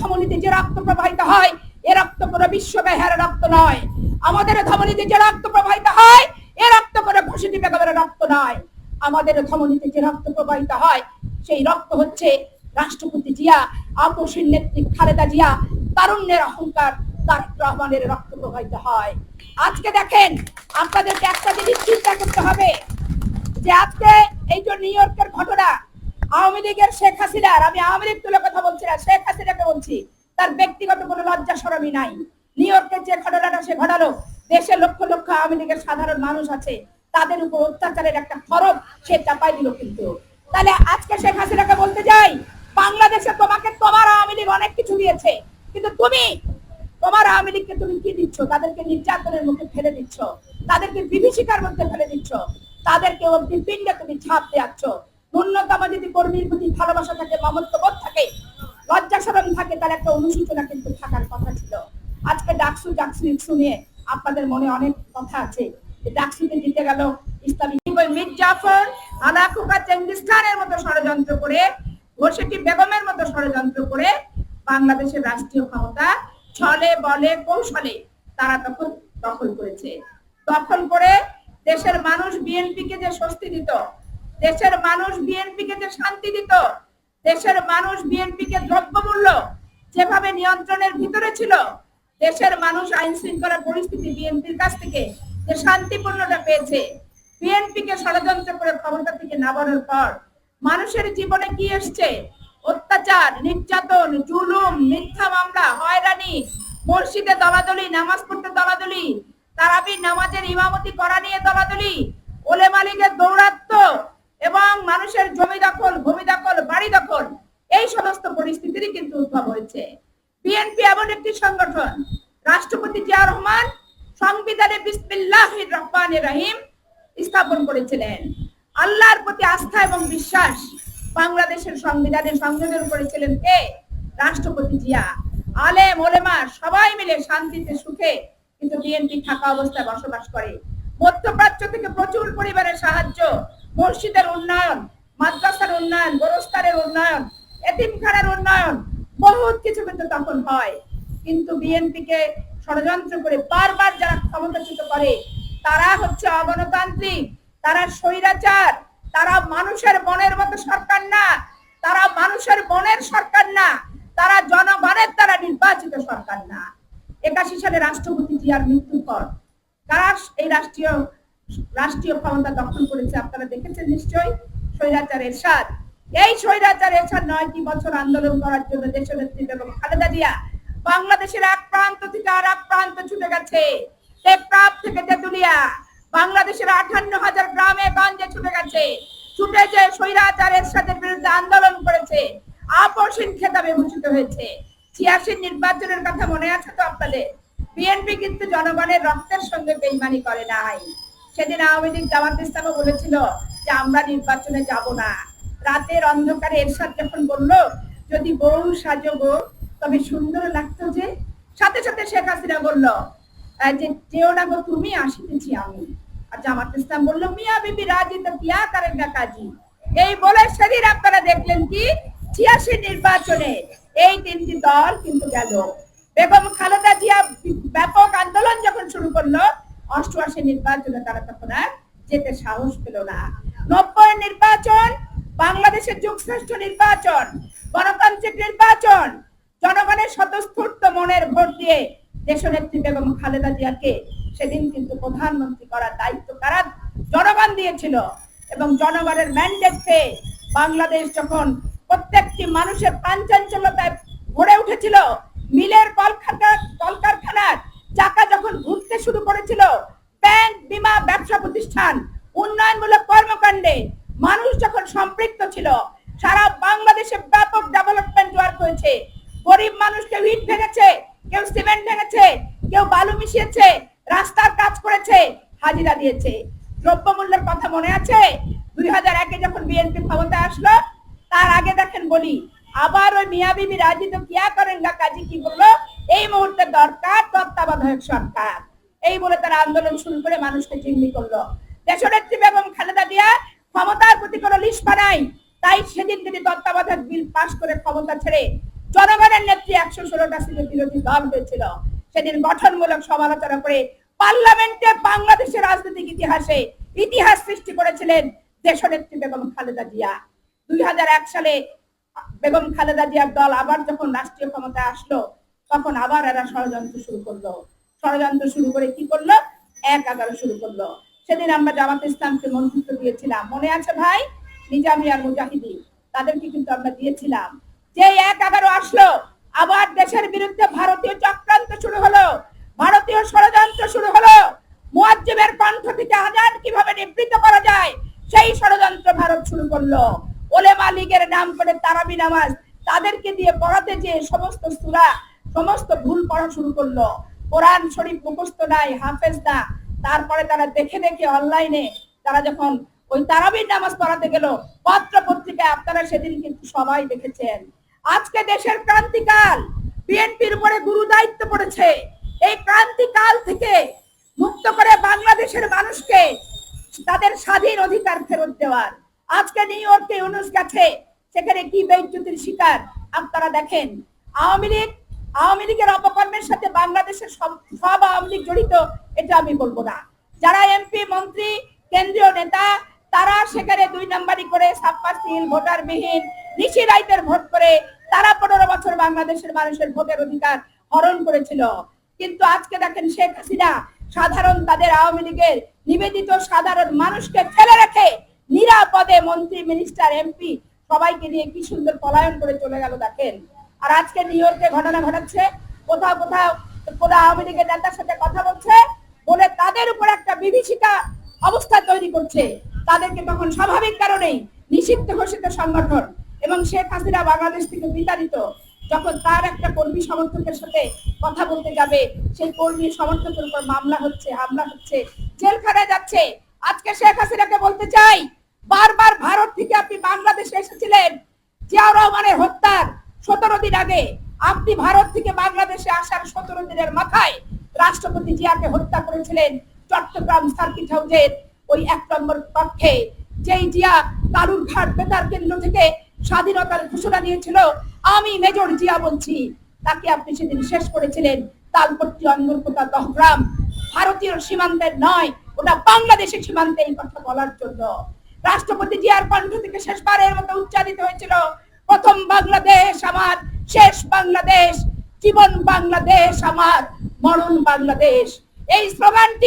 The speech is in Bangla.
ধমনীতে যে রক্ত প্রবাহিত হয়, এ রক্ত কোনো বিশ্বব্যাহার রক্ত নয়। আমাদের ধমনীতে যে রক্ত প্রবাহিত হয়, এ রক্ত কোনো বেগমের রক্ত নয়। আমাদের ধমনীতে যে রক্ত প্রবাহিত হয়, সেই রক্ত হচ্ছে রাষ্ট্রপতি জিয়া আপসীর নেত্রী খালেদা জিয়া, তারুণ্যের অহংকার, তারেক রহমানের রক্ত প্রবাহিত হয়। আজকে দেখেন, আপনাদেরকে একটা জিনিস চিন্তা করতে হবে, যে আজকে এই যে নিউ ইয়র্কের ঘটনা, আওয়ামী লীগের শেখ হাসিনার, আমি আওয়ামী লীগ তুলে কথা বলছি না, শেখ হাসিনাকে বলছি, তার ব্যক্তিগত কোনো লজ্জা সরমই নাই। নিউ ইয়র্কের যে ঘটনাটা, সে ঘটালো, দেশে লক্ষ লক্ষ আওয়ামী লীগের সাধারণ মানুষ আছে, তাদের উপর অত্যাচারের একটা খরচ সে চাপাই দিল কিন্তু। তাহলে আজকে শেখ হাসিনাকে বলতে যাই বাংলাদেশে তোমাকে তোমার আওয়ামী লীগ অনেক কিছু দিয়েছে। কিন্তু তুমি, তোমার আওয়ামী লীগকে তুমি কি দিচ্ছ? তাদেরকে নির্যাতনের মুখে ফেলে দিচ্ছ। তাদেরকে বিভীষিকার মধ্যে ফেলে দিচ্ছ। তাদেরকে অব্দি পিণ্ডে তুমি ছাপ দেওয়াচ্ছ ন্যূনতম যদি কর্মীর প্রতি ভালোবাসা থাকে, মমত্ববোধ থাকে লজ্জা সরম থাকে তার একটা অনুসূচনা কিন্তু থাকার কথা ছিল। আজকে ডাকসু ডাকসু শুনে আপনাদের মনে অনেক কথা আছে। ডাকসুতে জিতে গেল ইসলামী মীর আলাকুকা চেঙ্গিস খানের মতো ষড়যন্ত্র করে ঘোষেটি বেগমের মতো ষড়যন্ত্র করে বাংলাদেশের রাষ্ট্রীয় ক্ষমতা ছলে, বলে, কৌশলে তারা তখন দখল করেছে। দখল করে দেশের মানুষ বিএনপি কে যে স্বস্তি দিত, দেশের মানুষ বিএনপি কে যে শান্তি দিত, দেশের মানুষ বিএনপি কে দ্রব্যমূল্য যেভাবে নিয়ন্ত্রণের ভিতরে ছিল, দেশের মানুষ আইন শৃঙ্খলা পরিস্থিতি বিএনপির কাছ থেকে যে শান্তিপূর্ণটা পেয়েছে বিএনপি কে ষড়যন্ত্র করে ক্ষমতা থেকে নামানোর পর মানুষের জীবনে কি এসছে? অত্যাচার, নির্যাতন, জুলুম, মিথ্যা মামলা, হয়রানি, মসজিদে দলাদলি, নামাজ পড়তে দলাদলি তারাবি নামাজের ইমামতি করা নিয়ে দলাদলি, ওলে মালিকের দৌরাত্ম এবং মানুষের জমি দখল, ভূমি দখল, বাড়ি দখল, এই সমস্ত পরিস্থিতিরই কিন্তু উদ্ভব হয়েছে। বিএনপি এমন একটি সংগঠন, রাষ্ট্রপতি জিয়া রহমান সংবিধানে বিসমিল্লাহির রহমানির রহিম স্থাপন করেছিলেন। আল্লাহর প্রতি আস্থা এবং বিশ্বাস। বাংলাদেশের সংবিধানে সংযোজন করেছিলেন কে? রাষ্ট্রপতি জিয়া। আলেম, ওলেমা সবাই মিলে শান্তিতে, সুখে কিন্তু বিএনপি থাকা অবস্থায় বসবাস করে। মধ্যপ্রাচ্য থেকে প্রচুর পরিমাণে সাহায্য, মসজিদের উন্নয়ন, মাদ্রাসার উন্নয়ন গোরস্তারের উন্নয়ন, এতিমখানার উন্নয়ন, বহুত কিছু কিন্তু তখন হয়। কিন্তু বিএনপি কে ষড়যন্ত্র করে বারবার যারা ক্ষমতাচ্যুত করে, তারা হচ্ছে অগণতান্ত্রিক তারা স্বৈরাচার, তারা মানুষের মনের মতো সরকার না, তারা মানুষের মনের সরকার না, তারা জনগণের দ্বারা নির্বাচিত সরকার না। একাশি সালে রাষ্ট্রপতি জিয়ার মৃত্যুর পর কারা এই রাষ্ট্রীয় রাষ্ট্রীয় ক্ষমতা দখল করেছে আপনারা দেখেছেন নিশ্চয়ই? স্বৈরাচার এরশাদ। এই স্বৈরাচার এরশাদ নয়টি বছর আন্দোলন করার জন্য দেশনেত্রী বেগম খালেদা জিয়া বাংলাদেশের এক প্রান্ত থেকে আর এক প্রান্ত ছুটে গেছে। টেকনাফ থেকে তেতুলিয়া। বাংলাদেশের আঠান্ন হাজার গ্রামে গঞ্জে ছুটে গেছে। ছুটে যে স্বৈরাচার সাথে বিরুদ্ধে আন্দোলন করেছে, আপসীন খেতাবে ভূষিত হয়েছে। ছিয়াশির নির্বাচনের কথা মনে আছে তো আপনাদের? বিএনপি কিন্তু জনগণের রক্তের সঙ্গে বেইমানি করে নাই। সেদিন আওয়ামী লীগ জামাত ইসলামও বলেছিল যে আমরা নির্বাচনে যাব না। রাতের অন্ধকারে এরশাদ যখন বলল, যদি বউ সাজো গো, তবে সুন্দর লাগতো যে। সাথে সাথে শেখ হাসিনা বলল যে যেও না গো, তুমি আসিতেছি আমি। আর জামাত ইসলাম বলল, মিয়া বিবি রাজি তো কিয়া করেন না এই বলে সেদিন আপনারা দেখলেন কি? ছিয়াশি নির্বাচনে এই তিনটি দল কিন্তু গেল। বেগম খালেদা জিয়া ব্যাপক আন্দোলন যখন শুরু করল, অষ্টআশি নির্বাচনে তারা তখন আর যেতে সাহস পেল না। নব্বই নির্বাচন, বাংলাদেশের যুগশ্রেষ্ঠ নির্বাচন, গণতান্ত্রিক নির্বাচন, জনগণের স্বতঃস্ফূর্ত মনের ভোট দিয়ে দেশনেত্রী বেগম খালেদা জিয়াকে সেদিন কিন্তু প্রধানমন্ত্রী করার দায়িত্ব কারা? জনগণ দিয়েছিল। এবং জনগণের ম্যান্ডেট পেয়ে বাংলাদেশ যখন প্রত্যেকটি মানুষের প্রাঞ্চাঞ্চলতায় ভরে উঠেছিল, মিলের কলকাতা কলকারখানার চাকা যখন ঘুরতে শুরু করেছিল ব্যাংক বিমা, ব্যবসা প্রতিষ্ঠান, উন্নয়নমূলক কর্মকাণ্ডে মানুষ যখন সম্পৃক্ত ছিল, সারা বাংলাদেশে ব্যাপক ডেভেলপমেন্ট ওয়ার্ক হয়েছে। গরিব মানুষ কেউ ইট ভেঙেছে, কেউ সিমেন্ট ভেঙেছে, কেউ বালু মিশিয়েছে রাস্তার কাজ করেছে, হাজিরা দিয়েছে। দ্রব্যমূল্যের কথা মনে আছে? দুই হাজার একে যখন বিএনপি ক্ষমতায় আসলো, তার আগে দেখেন বলি, আবার ওই মিয়া বিবি রাজি তো কিয়া করেন গা কাজী কি বলল? এই মুহূর্তে দরকার তত্ত্বাবধায়ক সরকার। এই বলে তারা আন্দোলন শুরু করে মানুষকে জিম্মি করল। দেশনেত্রী বেগম খালেদা জিয়া ক্ষমতার প্রতি কোনো লিস্পা নাই তাই সেদিন তিনি তত্ত্বাবধায়ক বিল পাশ করে ক্ষমতা ছেড়ে জনগণের নেত্রী একশো ষোলোটা সিটের বিরোধী দল হয়েছিল। সেদিন গঠনমূলক সমালোচনা করে পার্লামেন্টে বাংলাদেশের রাজনৈতিক ইতিহাসে ইতিহাস সৃষ্টি করেছিলেন দেশনেত্রী বেগম খালেদা জিয়া। দুই হাজার এক সালে বেগম খালেদা জিয়ার দল আবার যখন রাষ্ট্রীয় ক্ষমতায় আসলো, তখন আবার এরা ষড়যন্ত্র শুরু করল। ষড়যন্ত্র শুরু করে কি করল? এক এগারো শুরু করল। সেদিন আমরা জামাত ইসলামকে মন্ত্রিত্ব দিয়েছিলাম। মনে আছে ভাই? নিজামি আর মুজাহিদি তাদেরকে কিন্তু আমরা দিয়েছিলাম। যে এক এগারো আসলো আবার দেশের বিরুদ্ধে ভারতীয় চক্রান্ত শুরু হলো, ভারতীয় ষড়যন্ত্র শুরু হলো। মুয়াজ্জিবের কণ্ঠ থেকে আজান কীভাবে নিবৃত করা যায়, সেই ষড়যন্ত্র ভারত শুরু করল। ওলেমা লীগের নাম করে তারাবি নামাজ, তাদেরকে দিয়ে পড়াতে যে সমস্ত সূরা, সমস্ত ভুল পড়া শুরু করল। কোরআন শরীফ মুখস্থ নাই, হাফেজ না। তারপরে তারা দেখে দেখে অনলাইনে তারা যখন ওই তারাবির নামাজ পড়াতে গেল, পত্র পত্রিকায় আপনারা সেদিন কিন্তু সবাই দেখেছেন। আজকে দেশের ক্রান্তিকাল। বিএনপির উপরে গুরু দায়িত্ব পড়েছে। এই ক্রান্তিকাল থেকে মুক্ত করে বাংলাদেশের মানুষকে তাদের স্বাধীন অধিকার ফেরত দেওয়ার। আজকে নিউ ইয়র্কে ইউনুস গেছে, সেখানে কি বেজ্জতির শিকার আপনারা দেখেন। আওয়ামী লীগ, আওয়ামী লীগের অপকর্মের সাথে বাংলাদেশের সব আওয়ামী লীগ জড়িত, এটা আমি বলব না। যারা এমপি, মন্ত্রী, কেন্দ্রীয় নেতা তারা সেখানে দুই নাম্বারি করে ছাপ্পাশীল ভোটার বিহীন ঋষি রাইতের ভোট করে তারা পনেরো বছর বাংলাদেশের মানুষের ভোটের অধিকার হরণ করেছিল। কিন্তু আজকে দেখেন শেখ হাসিনা সাধারণ তাদের আওয়ামী লীগের নিবেদিত সাধারণ মানুষকে ফেলে রেখে নিরাপদে মন্ত্রী, মিনিস্টার, এমপি সবাইকে নিয়ে কি সুন্দর পলায়ন করে চলে গেল দেখেন। আর আজকে নিউ ইয়র্কে ঘটনা ঘটাচ্ছে কোথাও কোথাও কোনো আওয়ামী লীগের নেতার সাথে কথা বলছে, বলে তাদের উপর একটা বিভীষিকা অবস্থা তৈরি করছে। তাদেরকে তখন স্বাভাবিক কারণেই নিষিদ্ধ ঘোষিত সংগঠন এবং শেখ হাসিনা বাংলাদেশ থেকে বিতাড়িত যখন তার একটা কর্মী সমর্থকের সাথে কথা বলতে যাবে, সেই কর্মী সমর্থকের উপর মামলা হচ্ছে, হামলা হচ্ছে, জেলখানায় যাচ্ছে। আজকে শেখ হাসিনাকে বলতে চাই, বারবার ভারত থেকে আপনি বাংলাদেশে এসেছিলেন, জিয়াউর রহমানের হত্যার সতেরো দিন আগে। আপনি ভারত থেকে বাংলাদেশে আসার সতেরো দিনের মাথায় রাষ্ট্রপতি জিয়াকে হত্যা করেছিলেন চট্টগ্রাম সার্কিট হাউসের ওই এক নম্বর কক্ষে যেই জিয়া কালুরঘাট বেতার কেন্দ্র থেকে স্বাধীনতার ঘোষণা দিয়েছিল, আমি মেজর জিয়া বলছি। তাকে আপনি সেদিন শেষ করেছিলেন। তালপট্টি দহগ্রাম ভারতীয় সীমান্তের নয়, ওটা বাংলাদেশের সীমান্তে এই কথা বলার জন্য। রাষ্ট্রপতি জিয়ার কণ্ঠ থেকে শেষবারের মতো উচ্চারিত হয়েছিল, প্রথম বাংলাদেশ আমার, শেষ বাংলাদেশ, জীবন বাংলাদেশ আমার, মরণ বাংলাদেশ। এই স্লোগানটি